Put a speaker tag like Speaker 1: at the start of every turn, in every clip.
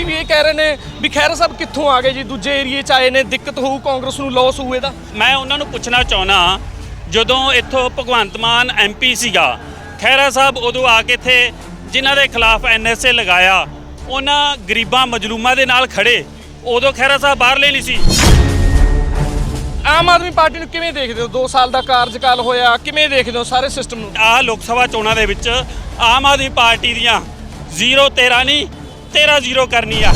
Speaker 1: ਵਿਰੋਧੀ ਵੀ ਇਹ ਕਹਿ ਰਹੇ ਨੇ ਵੀ ਖੈਰ ਸਾਹਿਬ ਕਿੱਥੋਂ ਆ ਗਏ ਜੀ? ਦੂਜੇ ਏਰੀਏ ਚ ਆਏ ਨੇ ਦਿੱਕਤ ਹੋਊ ਕਾਂਗਰਸ ਨੂੰ ਲਾਸ ਹੋਊ ਇਹਦਾ?
Speaker 2: ਮੈਂ ਉਹਨਾਂ ਨੂੰ ਪੁੱਛਣਾ ਚਾਹੁੰਦਾ ਜਦੋਂ ਇੱਥੋਂ ਭਗਵੰਤ ਮਾਨ ਐਮਪੀ ਸੀਗਾ ਖਹਿਰਾ ਸਾਹਿਬ ਉਦੋਂ ਆ ਕੇ ਇੱਥੇ ਜਿਨ੍ਹਾਂ ਦੇ ਖਿਲਾਫ ਐਨਐਸਏ ਲਗਾਇਆ ਉਹਨਾਂ ਗਰੀਬਾਂ ਮਜਲੂਮਾਂ ਦੇ ਨਾਲ ਖੜੇ ਉਦੋਂ ਖਹਿਰਾ ਸਾਹਿਬ ਬਾਹਰਲੇ ਨਹੀਂ ਸੀ।
Speaker 1: ਆਮ ਆਦਮੀ ਪਾਰਟੀ ਨੂੰ ਕਿਵੇਂ ਦੇਖਦੇ ਹੋ? 2 ਸਾਲ ਦਾ ਕਾਰਜਕਾਲ ਹੋਇਆ ਕਿਵੇਂ ਦੇਖਦੇ ਹੋ ਸਾਰੇ ਸਿਸਟਮ ਨੂੰ?
Speaker 2: ਆਹ ਲੋਕ ਸਭਾ ਚੋਣਾਂ ਦੇ ਵਿੱਚ ਆਮ ਆਦਮੀ ਪਾਰਟੀ ਦੀਆਂ 0 13 ਨਹੀਂ 13 0 ਕਰਨੀ ਆ।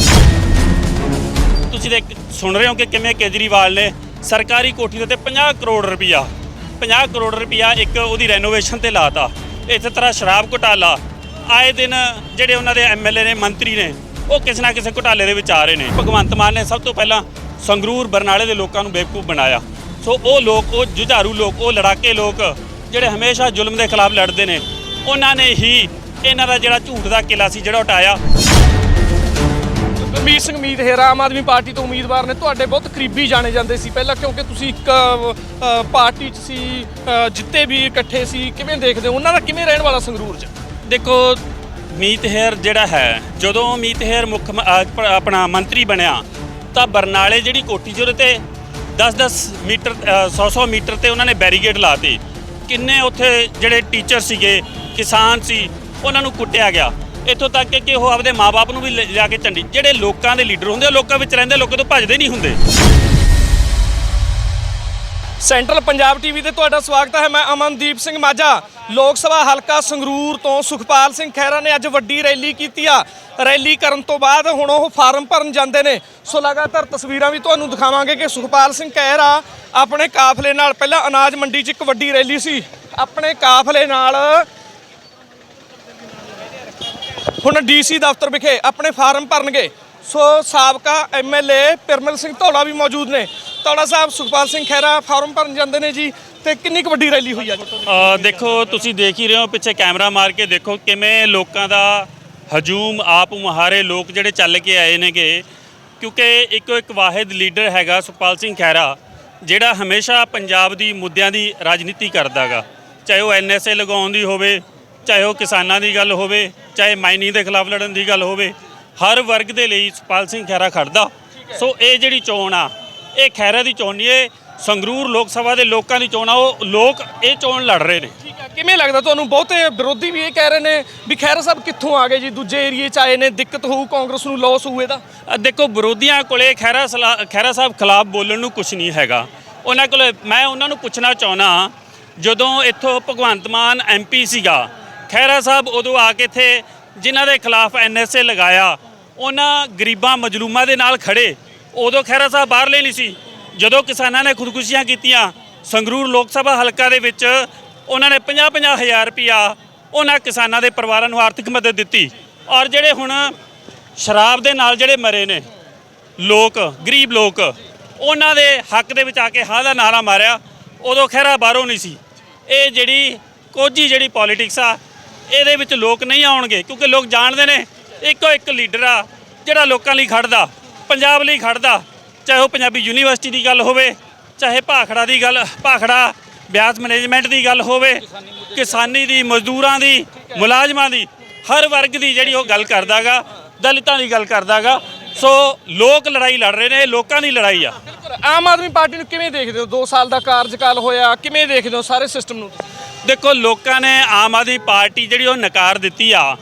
Speaker 2: ਤੁਸੀਂ ਦੇਖ, ਸੁਣ ਰਹੇ ਹੋ ਕਿ ਕਿਵੇਂ ਕੇਜਰੀਵਾਲ ਨੇ ਸਰਕਾਰੀ ਕੋਠੀ ਦੇ ਉੱਤੇ 50 ਕਰੋੜ ਰੁਪਈਆ 50 ਕਰੋੜ ਰੁਪਈਆ ਇੱਕ ਉਹਦੀ ਰੈਨੋਵੇਸ਼ਨ ਤੇ ਲਾਤਾ। ਇਸੇ ਤਰ੍ਹਾਂ ਸ਼ਰਾਬ ਘੁਟਾਲਾ, ਆਏ ਦਿਨ ਜਿਹੜੇ ਉਹਨਾਂ ਦੇ ਐਮਐਲਏ ਨੇ, ਮੰਤਰੀ ਨੇ, ਉਹ ਕਿਸੇ ਨਾ ਕਿਸੇ ਘੁਟਾਲੇ ਦੇ ਵਿੱਚ ਆ ਰਹੇ ਨੇ। ਭਗਵੰਤ ਮਾਨ ਨੇ ਸਭ ਤੋਂ ਪਹਿਲਾਂ ਸੰਗਰੂਰ, ਬਰਨਾਲੇ ਦੇ ਲੋਕਾਂ ਨੂੰ ਬੇਵਕੂਫ ਬਣਾਇਆ। ਸੋ ਉਹ ਲੋਕ, ਉਹ ਜੁਝਾਰੂ ਲੋਕ, ਉਹ ਲੜਾਕੇ ਲੋਕ ਜਿਹੜੇ ਹਮੇਸ਼ਾ ਜ਼ੁਲਮ ਦੇ ਖਿਲਾਫ ਲੜਦੇ ਨੇ, ਉਹਨਾਂ ਨੇ ਹੀ ਇਹਨਾਂ ਦਾ ਜਿਹੜਾ ਝੂਠ ਦਾ ਕਿਲਾ ਸੀ, ਜਿਹੜਾ ਉਟਾਇਆ
Speaker 1: ਗੁਰਮੀਤ ਸਿੰਘ ਮੀਤ ਹੇਰਾ ਆਮ ਆਦਮੀ ਪਾਰਟੀ ਤੋਂ ਉਮੀਦਵਾਰ ਨੇ ਤੁਹਾਡੇ ਬਹੁਤ ਕਰੀਬੀ ਜਾਣੇ ਜਾਂਦੇ ਸੀ ਪਹਿਲਾਂ ਕਿਉਂਕਿ ਤੁਸੀਂ ਇੱਕ ਅ, ਪਾਰਟੀ 'ਚ ਸੀ ਅ, ਜਿੱਤੇ ਵੀ ਇਕੱਠੇ ਸੀ ਕਿਵੇਂ ਦੇਖਦੇ ਹੋ? ਉਹਨਾਂ ਦਾ ਕਿਵੇਂ ਰਹਿਣ ਵਾਲਾ ਸੰਗਰੂਰ 'ਚ?
Speaker 2: ਦੇਖੋ ਮੀਤ ਹੇਰ ਜਿਹੜਾ ਹੈ ਜਦੋਂ ਮੀਤ ਹੇਰ ਮੁੱਖ ਮ- ਅਹ ਪ- ਆਪਣਾ ਮੰਤਰੀ ਬਣਿਆ ਤਾਂ ਬਰਨਾਲੇ ਜਿਹੜੀ ਕੋਠੀ ਸੀ ਉਹਦੇ ਤੇ 10-10 ਮੀਟਰ 100-100 ਮੀਟਰ ਤੇ ਉਹਨਾਂ ਨੇ ਬੈਰੀਗੇਡ ਲਾਤੇ। ਕਿੰਨੇ ਉੱਥੇ ਜਿਹੜੇ ਟੀਚਰ ਸੀਗੇ ਕਿਸਾਨ ਸੀ ਉਹਨਾਂ ਨੂੰ ਕੁੱਟਿਆ ਗਿਆ। ਇੱਥੋਂ ਤੱਕ ਕਿ ਉਹ ਆਪਦੇ ਮਾਪੇ ਨੂੰ ਵੀ ਲਿਆ ਕੇ ਝੰਡੀ। ਜਿਹੜੇ ਲੋਕਾਂ ਦੇ ਲੀਡਰ ਹੁੰਦੇ ਉਹ ਲੋਕਾਂ ਵਿੱਚ ਰਹਿੰਦੇ ਲੋਕਾਂ ਤੋਂ ਭੱਜਦੇ ਨਹੀਂ ਹੁੰਦੇ।
Speaker 1: ਸੈਂਟਰਲ ਪੰਜਾਬ ਟੀਵੀ ਤੇ ਤੁਹਾਡਾ ਸਵਾਗਤ ਹੈ, ਮੈਂ ਅਮਨਦੀਪ ਸਿੰਘ ਮਾਝਾ। ਲੋਕ ਸਭਾ ਹਲਕਾ ਸੰਗਰੂਰ ਤੋਂ ਸੁਖਪਾਲ ਸਿੰਘ ਖਹਿਰਾ ਨੇ ਅੱਜ ਵੱਡੀ ਰੈਲੀ ਕੀਤੀ ਆ। ਰੈਲੀ ਕਰਨ ਤੋਂ ਬਾਅਦ ਹੁਣ ਉਹ ਫਾਰਮ ਭਰਨ ਜਾਂਦੇ ਨੇ। ਸੋ ਲਗਾਤਾਰ ਤਸਵੀਰਾਂ ਵੀ ਤੁਹਾਨੂੰ ਦਿਖਾਵਾਂਗੇ ਕਿ ਸੁਖਪਾਲ ਸਿੰਘ ਖਹਿਰਾ ਆਪਣੇ ਕਾਫਲੇ ਨਾਲ, ਪਹਿਲਾਂ ਅਨਾਜ ਮੰਡੀ 'ਚ ਇੱਕ ਵੱਡੀ ਰੈਲੀ ਸੀ। ਆਪਣੇ ਕਾਫਲੇ ਨਾਲ ਹੁਣ ਡੀਸੀ ਦਫ਼ਤਰ ਵਿਖੇ ਆਪਣੇ ਫਾਰਮ ਭਰਨਗੇ। ਸੋ ਸਾਬਕਾ ਐਮਐਲਏ ਪਿਰਮਲ ਸਿੰਘ ਧੌਲਾ ਵੀ ਮੌਜੂਦ ਨੇ। ਧੌਲਾ ਸਾਹਿਬ ਸੁਖਪਾਲ ਸਿੰਘ ਖਹਿਰਾ ਫਾਰਮ ਭਰਨ ਜਾਂਦੇ ਨੇ ਜੀ ਤੇ ਕਿੰਨੀ ਕੁ ਵੱਡੀ ਰੈਲੀ ਹੋਈ ਅੱਜ
Speaker 2: ਅ, ਦੇਖੋ ਤੁਸੀਂ ਦੇਖ ਹੀ ਰਹੇ ਹੋ ਪਿੱਛੇ ਕੈਮਰਾ ਮਾਰ ਕੇ ਦੇਖੋ ਕਿਵੇਂ ਲੋਕਾਂ ਦਾ ਹਜੂਮ ਆਪ ਮੁਹਾਰੇ ਲੋਕ ਜਿਹੜੇ ਚੱਲ ਕੇ ਆਏ ਨੇਗੇ। ਕਿਉਂਕਿ ਇੱਕੋ ਇੱਕ ਵਾਹਿਦ ਲੀਡਰ ਹੈਗਾ ਸੁਖਪਾਲ ਸਿੰਘ ਖਹਿਰਾ ਜਿਹੜਾ ਹਮੇਸ਼ਾ ਪੰਜਾਬ ਦੀ ਮੁੱਦਿਆਂ ਦੀ ਰਾਜਨੀਤੀ ਕਰਦਾਗਾ। ਚਾਹੇ ਉਹ ਐਨਐਸਏ ਲਗਾਉਣ ਦੀ ਹੋਵੇ ਚਾਹੇ ਉਹ ਕਿਸਾਨਾਂ ਦੀ ਗੱਲ ਹੋਵੇ ਚਾਹੇ ਮਾਈਨਿੰਗ ਦੇ ਖਿਲਾਫ ਲੜਨ ਦੀ ਗੱਲ ਹੋਵੇ ਹਰ ਵਰਗ ਦੇ ਲਈ ਸੁਖਪਾਲ ਸਿੰਘ ਖਹਿਰਾ ਖੜਦਾ। ਸੋ ਇਹ ਜਿਹੜੀ ਚੋਣ ਆ ਇਹ ਖਹਿਰਾ ਦੀ ਚੋਣ ਨਹੀਂ ਇਹ ਸੰਗਰੂਰ ਲੋਕ ਸਭਾ ਦੇ ਲੋਕਾਂ ਦੀ ਚੋਣ ਆ ਉਹ ਲੋਕ ਇਹ ਚੋਣ ਲੜ ਰਹੇ ਨੇ।
Speaker 1: ਕਿਵੇਂ ਲੱਗਦਾ ਤੁਹਾਨੂੰ? ਬਹੁਤੇ ਵਿਰੋਧੀ ਵੀ ਇਹ ਕਹਿ ਰਹੇ ਨੇ ਵੀ ਖਹਿਰਾ ਸਾਹਿਬ ਕਿੱਥੋਂ ਆ ਗਏ ਜੀ? ਦੂਜੇ ਏਰੀਏ 'ਚ ਆਏ ਨੇ ਦਿੱਕਤ ਹੋਊ ਕਾਂਗਰਸ ਨੂੰ ਲਾਸ ਹੋਊ ਇਹਦਾ?
Speaker 2: ਦੇਖੋ ਵਿਰੋਧੀਆਂ ਕੋਲੇ ਖੈਰਾ ਖਹਿਰਾ ਸਾਹਿਬ ਖਿਲਾਫ ਬੋਲਣ ਨੂੰ ਕੁਝ ਨਹੀਂ ਹੈਗਾ। ਉਹਨਾਂ ਕੋਲੇ ਮੈਂ ਉਹਨਾਂ ਨੂੰ ਪੁੱਛਣਾ ਚਾਹੁੰਦਾ ਜਦੋਂ ਇੱਥੋਂ ਭਗਵੰਤ ਮਾਨ ਐਮਪੀ ਸੀਗਾ ਖਹਿਰਾ ਸਾਹਿਬ ਉਦੋਂ ਆ ਕੇ ਇੱਥੇ ਜਿਨ੍ਹਾਂ ਦੇ ਖਿਲਾਫ ਐਨਐਸਏ ਲਗਾਇਆ, ਉਹਨਾਂ ਗਰੀਬਾਂ ਮਜਲੂਮਾਂ ਦੇ ਨਾਲ ਖੜੇ ਉਦੋਂ ਖਹਿਰਾ ਸਾਹਿਬ ਬਾਹਰਲੇ ਨਹੀਂ ਸੀ। ਜਦੋਂ ਕਿਸਾਨਾਂ ਨੇ ਖੁਦਕੁਸ਼ੀਆਂ ਕੀਤੀਆਂ, ਸੰਗਰੂਰ ਲੋਕ ਸਭਾ ਹਲਕਾ ਦੇ ਵਿੱਚ ਉਹਨਾਂ ਨੇ 50-50 ਹਜ਼ਾਰ ਰੁਪਇਆ ਉਹਨਾਂ ਕਿਸਾਨਾਂ ਦੇ ਪਰਿਵਾਰਾਂ ਨੂੰ ਆਰਥਿਕ ਮਦਦ ਦਿੱਤੀ। ਔਰ ਜਿਹੜੇ ਹੁਣ ਸ਼ਰਾਬ ਦੇ ਨਾਲ ਜਿਹੜੇ ਮਰੇ ਨੇ, ਲੋਕ, ਗਰੀਬ ਲੋਕ, ਉਹਨਾਂ ਦੇ ਹੱਕ ਦੇ ਵਿੱਚ ਆ ਕੇ ਹਾਂ ਦਾ ਨਾਰਾ ਮਾਰਿਆ। ਉਦੋਂ ਖਹਿਰਾ ਬਾਹਰੋਂ ਨਹੀਂ ਸੀ। ਇਹ ਜਿਹੜੀ ਕੋਝੀ ਜਿਹੜੀ ਪੋਲਿਟਿਕਸ ਆ ਇਹਦੇ ਵਿੱਚ ਲੋਕ ਨਹੀਂ ਆਉਣਗੇ, ਕਿਉਂਕਿ ਲੋਕ ਜਾਣਦੇ ਨੇ, ਇੱਕੋ ਇੱਕ ਲੀਡਰ ਆ, ਜਿਹੜਾ ਲੋਕਾਂ ਲਈ ਖੜਦਾ, ਪੰਜਾਬ ਲਈ ਖੜਦਾ, ਚਾਹੇ ਉਹ ਪੰਜਾਬੀ ਯੂਨੀਵਰਸਿਟੀ ਦੀ ਗੱਲ ਹੋਵੇ, ਚਾਹੇ ਭਾਖੜਾ ਦੀ ਗੱਲ, ਭਾਖੜਾ ਬਿਆਸ ਮੈਨੇਜਮੈਂਟ ਦੀ ਗੱਲ ਹੋਵੇ, ਕਿਸਾਨੀ ਦੀ, ਮਜ਼ਦੂਰਾਂ ਦੀ, ਮੁਲਾਜ਼ਮਾਂ ਦੀ, ਹਰ ਵਰਗ ਦੀ ਜਿਹੜੀ ਉਹ ਗੱਲ ਕਰਦਾਗਾ, ਦਲਿਤਾਂ ਦੀ ਗੱਲ ਕਰਦਾਗਾ, ਸੋ ਲੋਕ ਲੜਾਈ ਲੜ ਰਹੇ ਨੇ, ਇਹ ਲੋਕਾਂ ਦੀ ਲੜਾਈ ਆ।
Speaker 1: ਆਮ ਆਦਮੀ ਪਾਰਟੀ ਨੂੰ ਕਿਵੇਂ ਦੇਖਦੇ ਹੋ? 2 ਸਾਲ ਦਾ ਕਾਰਜਕਾਲ ਹੋਇਆ, ਕਿਵੇਂ ਦੇਖਦੇ ਹੋ ਸਾਰੇ ਸਿਸਟਮ ਨੂੰ
Speaker 2: ਦੇਖੋ, ਲੋਕਾਂ ਨੇ ਆਮ ਆਦਮੀ ਪਾਰਟੀ ਜਿਹੜੀ ਉਹ ਨਕਾਰ ਦਿੱਤੀ ਆ,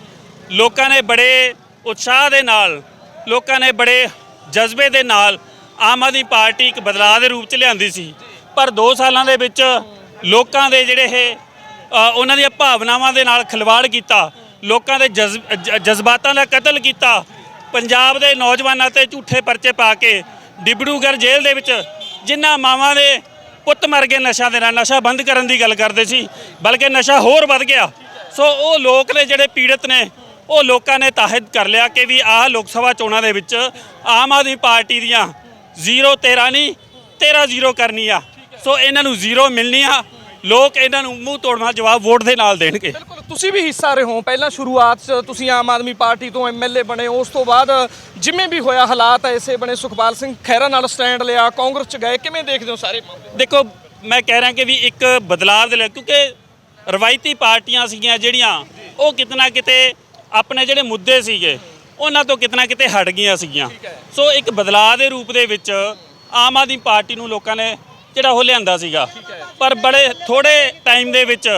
Speaker 2: ਲੋਕਾਂ ਨੇ ਬੜੇ ਉਤਸ਼ਾਹ ਦੇ ਨਾਲ, ਲੋਕਾਂ ਨੇ ਬੜੇ ਜਜ਼ਬੇ ਦੇ ਨਾਲ ਆਮ ਆਦਮੀ ਪਾਰਟੀ ਇੱਕ ਬਦਲਾਅ ਦੇ ਰੂਪ ਚ ਲਿਆਂਦੀ ਸੀ। ਪਰ 2 ਸਾਲਾਂ ਦੇ ਵਿੱਚ ਲੋਕਾਂ ਦੇ ਜਿਹੜੇ ਇਹ ਉਹਨਾਂ ਦੀਆਂ ਭਾਵਨਾਵਾਂ ਦੇ ਨਾਲ ਖਿਲਵਾੜ ਕੀਤਾ, ਲੋਕਾਂ ਦੇ ਜਜ਼ਬ- ਜ- ਜਜ਼ਬਾਤਾਂ ਦਾ ਕਤਲ ਕੀਤਾ, ਪੰਜਾਬ ਦੇ ਨੌਜਵਾਨਾਂ ਤੇ ਝੂਠੇ ਪਰਚੇ ਪਾ ਕੇ ਡਿਬੜੂਗੜ੍ਹ ਜੇਲ੍ਹ ਦੇ ਵਿੱਚ ਜਿਨ੍ਹਾਂ ਮਾਵਾਂ ਦੇ ਪੁੱਤ ਮਰ ਗਏ ਨਸ਼ਾ ਦੇ ਨਾਲ ਨਸ਼ਾ ਬੰਦ ਕਰਨ ਦੀ ਗੱਲ ਕਰਦੇ ਸੀ, ਬਲਕਿ ਨਸ਼ਾ ਹੋਰ ਵੱਧ ਗਿਆ। ਸੋ ਉਹ ਲੋਕ ਨੇ ਜਿਹੜੇ ਪੀੜਤ ਨੇ, ਉਹ ਲੋਕਾਂ ਨੇ ਤਾਹਿਦ ਕਰ ਲਿਆ ਕਿ ਵੀ ਆਹ ਲੋਕ ਸਭਾ ਚੋਣਾਂ ਦੇ ਵਿੱਚ ਆਮ ਆਦਮੀ ਪਾਰਟੀ ਦੀਆਂ 0 13 ਨਹੀਂ 13 0 ਕਰਨੀ ਆ। ਸੋ ਇਹਨਾਂ ਨੂੰ 0 ਮਿਲਣੀ ਆ। ਲੋਕ ਇਹਨਾਂ ਨੂੰ ਮੂੰਹ ਤੋੜਵਾ ਜਵਾਬ ਵੋਟ ਦੇ ਨਾਲ ਦੇਣਗੇ।
Speaker 1: ਤੁਸੀਂ ਵੀ ਹਿੱਸਾ ਰਹੇ ਹੋ। ਪਹਿਲਾਂ ਸ਼ੁਰੂਆਤ 'ਚ ਤੁਸੀਂ ਆਮ ਆਦਮੀ ਪਾਰਟੀ ਤੋਂ ਐਮਐਲਏ ਬਣੇ ਉਸ ਤੋਂ ਬਾਅਦ ਜਿਵੇਂ ਵੀ ਹੋਇਆ ਹਾਲਾਤ ਐਸੇ ਬਣੇ ਸੁਖਪਾਲ ਸਿੰਘ ਖਹਿਰਾ ਨਾਲ ਸਟੈਂਡ ਲਿਆ ਕਾਂਗਰਸ 'ਚ ਗਏ ਕਿਵੇਂ ਦੇਖਦੇ ਹੋ ਸਾਰੇ
Speaker 2: ਦੇਖੋ ਮੈਂ ਕਹਿ ਰਿਹਾ ਕਿ ਵੀ ਇੱਕ ਬਦਲਾਅ ਦੇ ਲਈ ਕਿਉਂਕਿ ਰਵਾਇਤੀ ਪਾਰਟੀਆਂ ਸੀਗੀਆਂ ਜਿਹੜੀਆਂ ਉਹ ਕਿਤਨਾ ਕਿਤੇ ਆਪਣੇ ਜਿਹੜੇ ਮੁੱਦੇ ਸੀਗੇ ਉਹਨਾਂ ਤੋਂ ਕਿਤਨਾ ਕਿਤੇ ਹਟ ਗਈਆਂ ਸੀਗੀਆਂ। ਸੋ ਇੱਕ ਬਦਲਾਅ ਦੇ ਰੂਪ ਦੇ ਵਿੱਚ ਆਮ ਆਦਮੀ ਪਾਰਟੀ ਨੂੰ ਲੋਕਾਂ ਨੇ ਜਿਹੜਾ ਉਹ ਲਿਆਂਦਾ ਸੀਗਾ। ਪਰ ਬੜੇ ਥੋੜੇ ਟਾਈਮ ਦੇ ਵਿੱਚ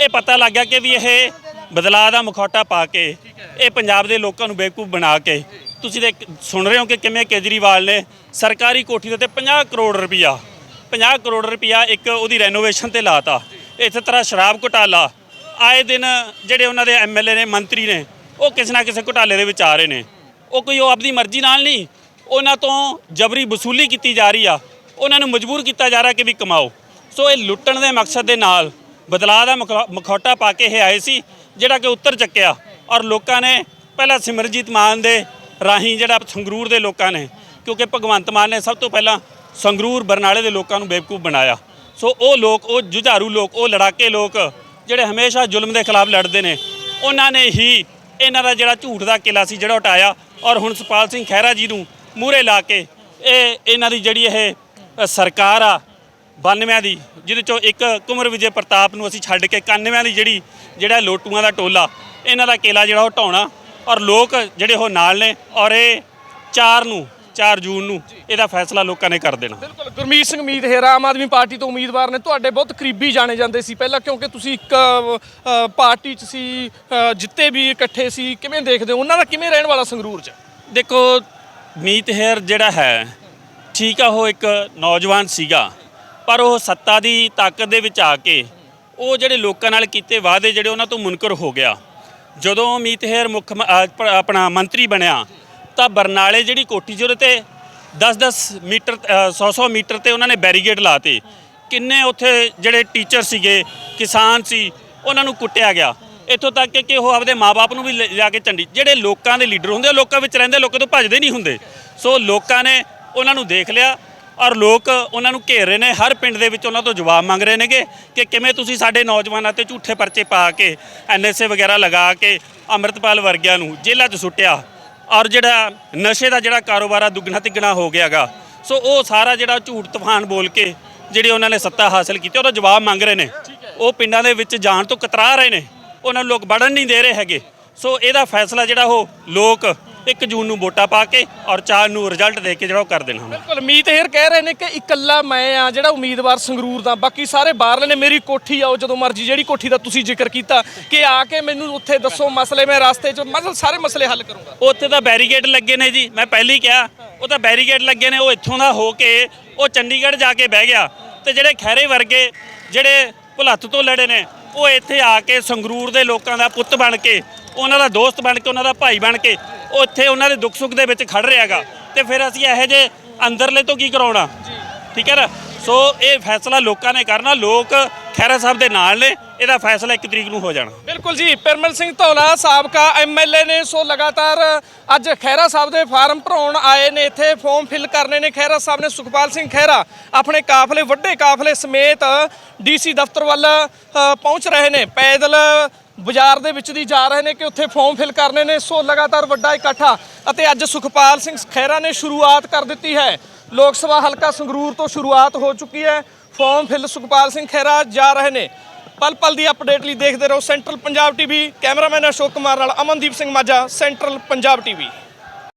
Speaker 2: ਇਹ ਪਤਾ ਲੱਗ ਗਿਆ ਕਿ ਵੀ ਇਹ ਬਦਲਾਅ ਦਾ ਮੁਖੌਟਾ ਪਾ ਕੇ ਇਹ ਪੰਜਾਬ ਦੇ ਲੋਕਾਂ ਨੂੰ ਬੇਵਕੂਫ ਬਣਾ ਕੇ ਤੁਸੀਂ ਦੇਖ ਸੁਣ ਰਹੇ ਹੋ ਕਿ ਕਿਵੇਂ ਕੇਜਰੀਵਾਲ ਨੇ ਸਰਕਾਰੀ ਕੋਠੀ ਦੇ ਉੱਤੇ 50 ਕਰੋੜ ਰੁਪਈਆ 50 ਕਰੋੜ ਰੁਪਈਆ ਇੱਕ ਉਹਦੀ ਰੈਨੋਵੇਸ਼ਨ ਤੇ ਲਾਤਾ। ਇਸੇ ਤਰ੍ਹਾਂ ਸ਼ਰਾਬ ਘੁਟਾਲਾ, ਆਏ ਦਿਨ ਜਿਹੜੇ ਉਹਨਾਂ ਦੇ ਐਮਐਲਏ ਨੇ, ਮੰਤਰੀ ਨੇ, ਉਹ ਕਿਸੇ ਨਾ ਕਿਸੇ ਘੁਟਾਲੇ ਦੇ ਵਿੱਚ ਆ ਰਹੇ ਨੇ। ਉਹ ਕੋਈ ਉਹ ਆਪਣੀ ਮਰਜ਼ੀ ਨਾਲ ਨਹੀਂ, ਉਹਨਾਂ ਤੋਂ ਜਬਰੀ ਵਸੂਲੀ ਕੀਤੀ ਜਾ ਰਹੀ ਆ। ਉਹਨਾਂ ਨੂੰ ਮਜਬੂਰ ਕੀਤਾ ਜਾ ਰਿਹਾ ਕਿ ਵੀ ਕਮਾਓ। ਸੋ ਇਹ ਲੁੱਟਣ ਦੇ ਮਕਸਦ ਦੇ ਨਾਲ ਬਦਲਾਅ ਦਾ ਮੁਖੌ- ਮੁਖੌਟਾ ਪਾ ਕੇ ਇਹ ਆਏ ਸੀ, ਜਿਹੜਾ ਕਿ ਉੱਤਰ ਚੱਕਿਆ। ਔਰ ਲੋਕਾਂ ਨੇ ਪਹਿਲਾਂ ਸਿਮਰਜੀਤ ਮਾਨ ਦੇ ਰਾਹੀਂ ਜਿਹੜਾ ਸੰਗਰੂਰ ਦੇ ਲੋਕਾਂ ਨੇ, ਕਿਉਂਕਿ ਭਗਵੰਤ ਮਾਨ ਨੇ ਸਭ ਤੋਂ ਪਹਿਲਾਂ ਸੰਗਰੂਰ ਬਰਨਾਲੇ ਦੇ ਲੋਕਾਂ ਨੂੰ ਬੇਵਕੂਫ ਬਣਾਇਆ। ਸੋ ਉਹ ਲੋਕ, ਉਹ ਜੁਝਾਰੂ ਲੋਕ, ਉਹ ਲੜਾਕੇ ਲੋਕ, ਜਿਹੜੇ ਹਮੇਸ਼ਾ ਜ਼ੁਲਮ ਦੇ ਖਿਲਾਫ ਲੜਦੇ ਨੇ, ਉਹਨਾਂ ਨੇ ਹੀ ਇਹਨਾਂ ਦਾ ਜਿਹੜਾ ਝੂਠ ਦਾ ਕਿਲਾ ਸੀ, ਜਿਹੜਾ ਉਟਾਇਆ। ਔਰ ਹੁਣ ਸੁਪਾਲ ਸਿੰਘ ਖਹਿਰਾ ਜੀ ਨੂੰ ਮੂਹਰੇ ਲਾ ਕੇ ਇਹ, ਇਹਨਾਂ ਦੀ ਜਿਹੜੀ ਇਹ ਸਰਕਾਰ ਆ 92 ਦੀ ਜਿਹਦੇ ਚੋਂ ਇੱਕ ਕੁਮਰ ਵਿਜੇ ਪ੍ਰਤਾਪ ਨੂੰ ਅਸੀਂ ਛੱਡ ਕੇ 91 ਦੀ ਜਿਹੜੀ ਜਿਹੜਾ ਲੋਟੂਆਂ ਦਾ ਟੋਲਾ ਇਹਨਾਂ ਦਾ ਕਿਲਾ ਜਿਹੜਾ ਉਹ ਢਾਉਣਾ ਔਰ ਲੋਕ ਜਿਹੜੇ ਉਹ ਨਾਲ ਨੇ ਔਰ ਇਹ 4 ਨੂੰ 4 ਜੂਨ ਨੂੰ ਇਹਦਾ ਫੈਸਲਾ ਲੋਕਾਂ ਨੇ ਕਰ ਦੇਣਾ।
Speaker 1: ਬਿਲਕੁਲ ਗੁਰਮੀਤ ਸਿੰਘ ਮੀਤ ਹੇਰਾ ਆਮ ਆਦਮੀ ਪਾਰਟੀ ਤੋਂ ਉਮੀਦਵਾਰ ਨੇ ਤੁਹਾਡੇ ਬਹੁਤ ਕਰੀਬੀ ਜਾਣੇ ਜਾਂਦੇ ਸੀ ਪਹਿਲਾਂ ਕਿਉਂਕਿ ਤੁਸੀਂ ਇੱਕ ਪਾਰਟੀ 'ਚ ਸੀ ਜਿੱਤੇ ਵੀ ਇਕੱਠੇ ਸੀ ਕਿਵੇਂ ਦੇਖਦੇ ਹੋ? ਉਹਨਾਂ ਦਾ ਕਿਵੇਂ ਰਹਿਣ ਵਾਲਾ ਸੰਗਰੂਰ 'ਚ?
Speaker 2: ਦੇਖੋ ਮੀਤ ਹੈਰ ਜਿਹੜਾ ਹੈ ਠੀਕ ਆ ਉਹ ਇੱਕ ਨੌਜਵਾਨ ਸੀਗਾ। ਪਰ ਉਹ ਸੱਤਾ ਦੀ ਤਾਕਤ ਦੇ ਵਿੱਚ ਆ ਕੇ ਉਹ ਜਿਹੜੇ ਲੋਕਾਂ ਨਾਲ ਕੀਤੇ ਵਾਅਦੇ ਜਿਹੜੇ ਉਹਨਾਂ ਤੋਂ ਮੁਨਕਰ ਹੋ ਗਿਆ। ਜਦੋਂ ਮੀਤ ਹੈਰ ਮੁੱਖ ਆਪਣਾ ਮੰਤਰੀ ਬਣਿਆ, ਤਾਂ ਬਰਨਾਲੇ ਜਿਹੜੀ ਕੋਠੀ ਸੀ ਤੇ 10-10 ਮੀਟਰ 100-100 ਮੀਟਰ ਤੇ ਉਹਨਾਂ ਨੇ ਬੈਰੀਗੇਡ ਲਾਤੇ। ਕਿੰਨੇ ਉੱਥੇ ਜਿਹੜੇ ਟੀਚਰ ਸੀਗੇ, ਕਿਸਾਨ ਸੀ, ਉਹਨਾਂ ਨੂੰ ਕੁੱਟਿਆ ਗਿਆ। ਇੱਥੋਂ ਤੱਕ ਕਿ ਉਹ ਆਪਦੇ ਮਾਪੇ ਨੂੰ ਵੀ ਲਿਆ ਕੇ ਝੰਡੀ। ਜਿਹੜੇ ਲੋਕਾਂ ਦੇ ਲੀਡਰ ਹੁੰਦੇ ਲੋਕਾਂ ਵਿੱਚ ਰਹਿੰਦੇ, ਲੋਕਾਂ ਤੋਂ ਭੱਜਦੇ ਨਹੀਂ ਹੁੰਦੇ। ਸੋ ਲੋਕਾਂ ਨੇ ਉਹਨਾਂ ਨੂੰ ਦੇਖ ਲਿਆ। ਔਰ ਲੋਕ ਉਹਨਾਂ ਨੂੰ ਘੇਰ ਰਹੇ ਨੇ, ਹਰ ਪਿੰਡ ਦੇ ਵਿੱਚ ਉਹਨਾਂ ਤੋਂ ਜਵਾਬ ਮੰਗ ਰਹੇ ਨੇਗੇ ਕਿ ਕਿਵੇਂ ਤੁਸੀਂ ਸਾਡੇ ਨੌਜਵਾਨਾਂ ਤੇ ਝੂਠੇ ਪਰਚੇ ਪਾ ਕੇ ਐਨਐਸਏ ਵਗੈਰਾ ਲਗਾ ਕੇ ਅੰਮ੍ਰਿਤਪਾਲ ਵਰਗਿਆਂ ਨੂੰ ਜੇਲ੍ਹਾਂ 'ਚ ਸੁੱਟਿਆ। ਔਰ ਜਿਹੜਾ ਨਸ਼ੇ ਦਾ ਜਿਹੜਾ ਕਾਰੋਬਾਰ ਆ, ਦੁੱਗਣਾ ਤਿੱਗਣਾ ਹੋ ਗਿਆਗਾ। ਸੋ ਉਹ ਸਾਰਾ ਜਿਹੜਾ ਝੂਠ ਤੂਫਾਨ ਬੋਲ ਕੇ ਜਿਹੜੇ ਉਹਨਾਂ ਨੇ ਸੱਤਾ ਹਾਸਲ ਕੀਤੀ, ਉਹਦਾ ਜਵਾਬ ਮੰਗ ਰਹੇ ਨੇ। ਉਹ ਪਿੰਡਾਂ ਦੇ ਵਿੱਚ ਜਾਣ ਤੋਂ ਕਤਰਾ ਰਹੇ ਨੇ। ਉਹਨਾਂ ਨੂੰ ਲੋਕ ਵੜਨ ਨਹੀਂ ਦੇ ਰਹੇ ਹੈਗੇ। ਸੋ ਇਹਦਾ ਫੈਸਲਾ ਜਿਹੜਾ ਉਹ ਲੋਕ 1 ਜੂਨ ਨੂੰ ਵੋਟਾਂ ਪਾ ਕੇ ਔਰ 4 ਨੂੰ ਰਿਜ਼ਲਟ ਦੇ ਕੇ ਜਿਹੜਾ ਉਹ ਕਰ ਦੇਣਾ
Speaker 1: ਬਿਲਕੁਲ ਮੀਤ ਹੇਰ ਕਹਿ ਰਹੇ ਨੇ ਕਿ ਇਕੱਲਾ ਮੈਂ ਆ ਜਿਹੜਾ ਉਮੀਦਵਾਰ ਸੰਗਰੂਰ ਦਾ ਬਾਕੀ ਸਾਰੇ ਬਾਹਰਲੇ ਨੇ ਮੇਰੀ ਕੋਠੀ ਆਓ ਜਦੋਂ ਮਰਜ਼ੀ ਜਿਹੜੀ ਕੋਠੀ ਦਾ ਤੁਸੀਂ ਜ਼ਿਕਰ ਕੀਤਾ ਕਿ ਆ ਕੇ ਮੈਨੂੰ ਉੱਥੇ ਦੱਸੋ ਮਸਲੇ ਮੈਂ ਰਸਤੇ 'ਚ ਮਤਲਬ ਸਾਰੇ ਮਸਲੇ ਹੱਲ ਕਰੂੰਗਾ।
Speaker 2: ਉੱਥੇ ਤਾਂ ਬੈਰੀਗੇਡ ਲੱਗੇ ਨੇ ਜੀ ਮੈਂ ਪਹਿਲੀ ਕਿਹਾ ਉਹ ਤਾਂ ਬੈਰੀਗੇਡ ਲੱਗੇ ਨੇ ਉਹ ਇੱਥੋਂ ਦਾ ਹੋ ਕੇ ਉਹ ਚੰਡੀਗੜ੍ਹ ਜਾ ਕੇ ਬਹਿ ਗਿਆ ਤੇ ਜਿਹੜੇ ਖੈਰੇ ਵਰਗੇ ਜਿਹੜੇ ਭੁਲੱਥ ਤੋਂ ਲੜੇ ਨੇ ਉਹ ਇੱਥੇ ਆ ਕੇ ਸੰਗਰੂਰ ਦੇ ਲੋਕਾਂ ਦਾ ਪੁੱਤ ਬਣ ਕੇ ਉਹਨਾਂ ਦਾ ਦੋਸਤ ਬਣ ਕੇ ਉਹਨਾਂ ਦਾ ਭਾਈ ਬਣ ਕੇ ਉਹ ਇੱਥੇ ਉਹਨਾਂ ਦੇ ਦੁੱਖ ਸੁੱਖ ਦੇ ਵਿੱਚ ਖੜ ਰਿਹਾਗਾ ਤੇ ਫਿਰ ਅਸੀਂ ਇਹੋ ਜਿਹੇ ਅੰਦਰਲੇ ਤੋਂ ਕੀ ਕਰਾਉਣਾ? ਠੀਕ ਹੈ ਨਾ? ਸੋ ਇਹ ਫੈਸਲਾ ਲੋਕਾਂ ਨੇ ਕਰਨਾ ਲੋਕ ਖੈਰਾ ਸਾਹਿਬ ਦੇ ਨਾਲ ਨੇ। ਇਹਦਾ ਫੈਸਲਾ 1 ਤਰੀਕ ਨੂੰ ਹੋ ਜਾਣਾ।
Speaker 1: ਬਿਲਕੁਲ ਜੀ, ਪਰਮਲ ਸਿੰਘ ਧੌਲਾ ਸਾਬਕਾ ਐਮਐਲਏ ਨੇ, ਸੋ ਲਗਾਤਾਰ ਅੱਜ ਖਹਿਰਾ ਸਾਹਿਬ ਦੇ ਫਾਰਮ ਭਰਾਉਣ ਆਏ ਨੇ, ਇੱਥੇ ਫਾਰਮ ਫਿਲ ਕਰਨੇ ਨੇ। ਖਹਿਰਾ ਸਾਹਿਬ ਨੇ ਸੁਖਪਾਲ ਸਿੰਘ ਖਹਿਰਾ ਆਪਣੇ ਕਾਫਲੇ, ਵੱਡੇ ਕਾਫਲੇ ਸਮੇਤ ਡੀਸੀ ਦਫ਼ਤਰ ਵੱਲ ਪਹੁੰਚ ਰਹੇ ਨੇ। ਪੈਦਲ ਬਾਜ਼ਾਰ ਦੇ ਵਿੱਚ ਦੀ ਜਾ ਰਹੇ ਨੇ ਕਿ ਉੱਥੇ ਫਾਰਮ ਫਿਲ ਕਰਨੇ ਨੇ। ਸੋ ਲਗਾਤਾਰ ਵੱਡਾ ਇਕੱਠਾ ਅਤੇ ਅੱਜ ਸੁਖਪਾਲ ਸਿੰਘ ਖਹਿਰਾ ਨੇ ਸ਼ੁਰੂਆਤ ਕਰ ਦਿੱਤੀ ਹੈ। ਲੋਕ ਸਭਾ ਹਲਕਾ ਸੰਗਰੂਰ ਤੋਂ ਸ਼ੁਰੂਆਤ ਹੋ ਚੁੱਕੀ ਹੈ। ਫਾਰਮ ਫਿਲ ਸੁਖਪਾਲ ਸਿੰਘ ਖਹਿਰਾ ਜਾ ਰਹੇ ਨੇ। ਪਲ ਪਲ ਦੀ ਅਪਡੇਟ ਲਈ ਦੇਖਦੇ ਰਹੋ central Punjab TV, cameraman Ashok Kumar ਨਾਲ ਅਮਨਦੀਪ ਸਿੰਘ ਮਾਝਾ, ਸੈਂਟਰਲ ਪੰਜਾਬ ਟੀਵੀ।